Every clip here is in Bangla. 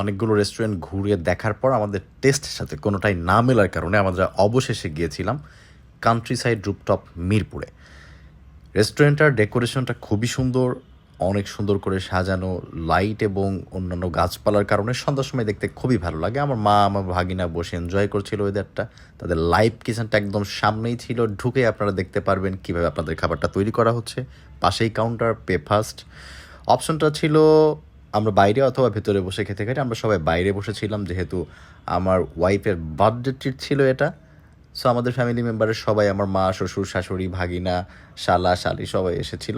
অনেকগুলো রেস্টুরেন্ট ঘুরে দেখার পর আমাদের টেস্টের সাথে কোনোটাই না মেলার কারণে আমরা অবশেষে গিয়েছিলাম কান্ট্রি সাইড রুপটপ মিরপুরে রেস্টুরেন্টটার ডেকোরেশনটা খুবই সুন্দর, অনেক সুন্দর করে সাজানো লাইট এবং অন্যান্য গাছপালার কারণে সন্ধ্যার সময় দেখতে খুবই ভালো লাগে। আমার মা, আমার ভাগিনা বসে এনজয় করছিল ওয়েদারটা তাদের লাইভ কিচেনটা একদম সামনেই ছিল। ঢুকে আপনারা দেখতে পারবেন কীভাবে আপনাদের খাবারটা তৈরি করা হচ্ছে। পাশেই কাউন্টার পে ফার্স্ট অপশনটা ছিল আমরা বাইরে অথবা ভেতরে বসে খেতে খেতে আমরা সবাই বাইরে বসেছিলাম যেহেতু আমার ওয়াইফের বার্থডে ট্রিট ছিল এটা। সো আমাদের ফ্যামিলি মেম্বারের সবাই, আমার মা, শ্বশুর, শাশুড়ি, ভাগিনা, শালা, শালি সবাই এসেছিল।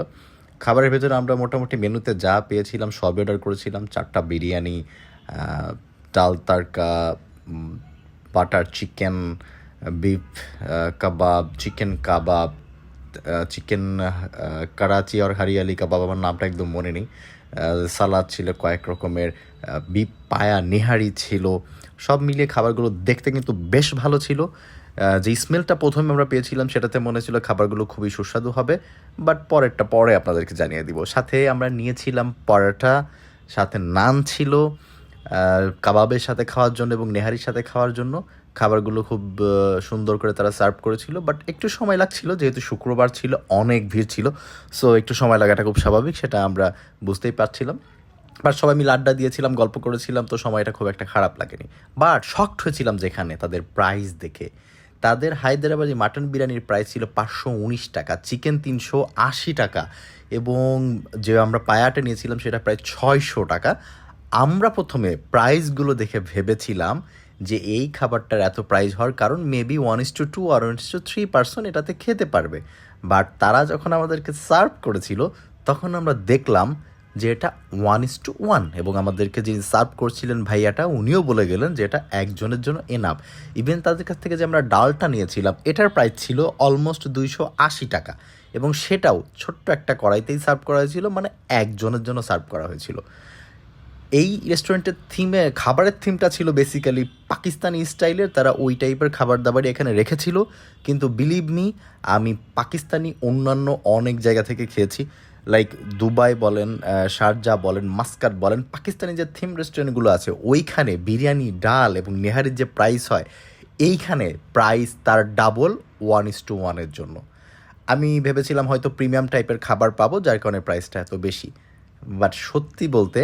খাবারের ভেতরে আমরা মোটামুটি মেনুতে যা পেয়েছিলাম, সবই অর্ডার করেছিলাম। চারটা বিরিয়ানি ডাল তারকা বাটার চিকেন, বিফ কাবাব, চিকেন কাবাব চিকেন করাচি আর হরিয়ালি কাবাব আমার নামটা একদম মনে নেই। সালাদ ছিল কয়েক রকমের বিপ পায়া, নেহারি ছিল, সব মিলিয়ে খাবারগুলো দেখতে কিন্তু বেশ ভালো ছিল। যে স্মেলটা প্রথমে আমরা পেয়েছিলাম সেটাতে মনে ছিল খাবারগুলো খুবই সুস্বাদু হবে বাট পরেরটা পরে আপনাদেরকে জানিয়ে দিব। সাথে আমরা নিয়েছিলাম পরোটা, সাথে নান ছিল কাবাবের সাথে খাওয়ার জন্য এবং নেহারির সাথে খাওয়ার জন্য। খাবারগুলো খুব সুন্দর করে তারা সার্ভ করেছিল বাট একটু সময় লাগছিল, যেহেতু শুক্রবার ছিল, অনেক ভিড় ছিল সো একটু সময় লাগাটা খুব স্বাভাবিক, সেটা আমরা বুঝতেই পারছিলাম। বাট সবাই মিলে আড্ডা দিয়েছিলাম, গল্প করেছিলাম, তো সময়টা খুব একটা খারাপ লাগেনি। বাট শক্ট হয়েছিলাম যেখানে, তাদের প্রাইস দেখে। তাদের হায়দ্রাবাদি মাটন বিরিয়ানির প্রাইস ছিল পাঁচশো উনিশ টাকা, চিকেন তিনশো আশি টাকা, এবং যে আমরা পায়াটা নিয়েছিলাম, সেটা প্রায় ছয়শো টাকা। আমরা প্রথমে প্রাইসগুলো দেখে ভেবেছিলাম যে এই খাবারটার এত প্রাইস হওয়ার কারণ maybe one is to two R one is to three person এটাতে খেতে পারবে। বাট তারা যখন আমাদেরকে সার্ভ করেছিল, তখন আমরা দেখলাম যে এটা ওয়ান ইস টু ওয়ান এবং আমাদেরকে যিনি সার্ভ করছিলেন ভাইয়াটা, উনিও বলে গেলেন যে এটা একজনের জন্য এনাফ ইভেন তাদের কাছ থেকে যে আমরা ডালটা নিয়েছিলাম, এটার প্রাইস ছিল অলমোস্ট দুইশো আশি টাকা এবং সেটাও ছোট্ট একটা কড়াইতেই সার্ভ করা হয়েছিল মানে একজনের জন্য সার্ভ করা হয়েছিল। এই রেস্টুরেন্টের থিমে খাবারের থিমটা ছিল বেসিক্যালি পাকিস্তানি স্টাইলের, তারা ওই টাইপের খাবার দাবারই এখানে রেখেছিল। কিন্তু বিলিভ মি আমি পাকিস্তানি অন্যান্য অনেক জায়গা থেকে খেয়েছি। লাইক দুবাই বলেন শারজা বলেন, মাস্কাট বলেন, পাকিস্তানি যে থিম রেস্টুরেন্টগুলো আছে, ওইখানে বিরিয়ানি, ডাল এবং নেহারির যে প্রাইস হয়, এইখানে প্রাইস তার ডাবল ওয়ান ইস টু ওয়ানের জন্য। আমি ভেবেছিলাম হয়তো প্রিমিয়াম টাইপের খাবার পাবো, যার কারণে প্রাইসটা এত বেশি। বাট সত্যি বলতে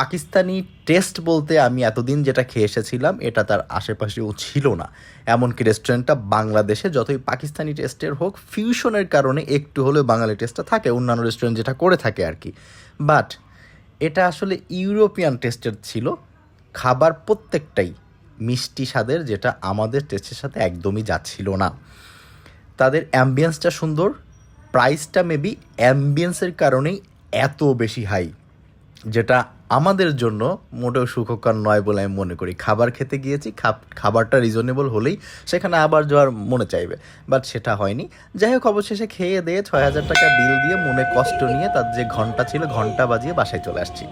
পাকিস্তানি টেস্ট বলতে আমি এতদিন যেটা খেয়ে এসেছিলাম, এটা তার আশেপাশেও ছিল না। এমনকি রেস্টুরেন্টটা বাংলাদেশে যতই পাকিস্তানি টেস্টের হোক ফিউশনের কারণে একটু হলেও বাঙালি টেস্টটা থাকে, অন্যান্য রেস্টুরেন্ট যেটা করে থাকে আর কি। বাট এটা আসলে ইউরোপিয়ান টেস্টের ছিল, খাবার প্রত্যেকটাই মিষ্টি স্বাদের, যেটা আমাদের টেস্টের সাথে একদমই যাচ্ছিল না। তাদের অ্যাম্বিয়েন্সটা সুন্দর প্রাইসটা মেবি অ্যাম্বিয়েন্সের কারণেই এত বেশি হাই যেটা আমাদের জন্য মোটেও সুখকর নয় বলে আমি মনে করি। খাবার খেতে গিয়েছি খাবারটা রিজনেবল হলেই সেখানে আবার যাওয়ার মনে চাইবে বাট সেটা হয়নি। যাই হোক, অবশেষে খেয়ে দিয়ে ছয় হাজার টাকা বিল দিয়ে মনে কষ্ট নিয়ে তার যে ঘণ্টা ছিল, ঘণ্টা বাজিয়ে বাসায় চলে আসছি।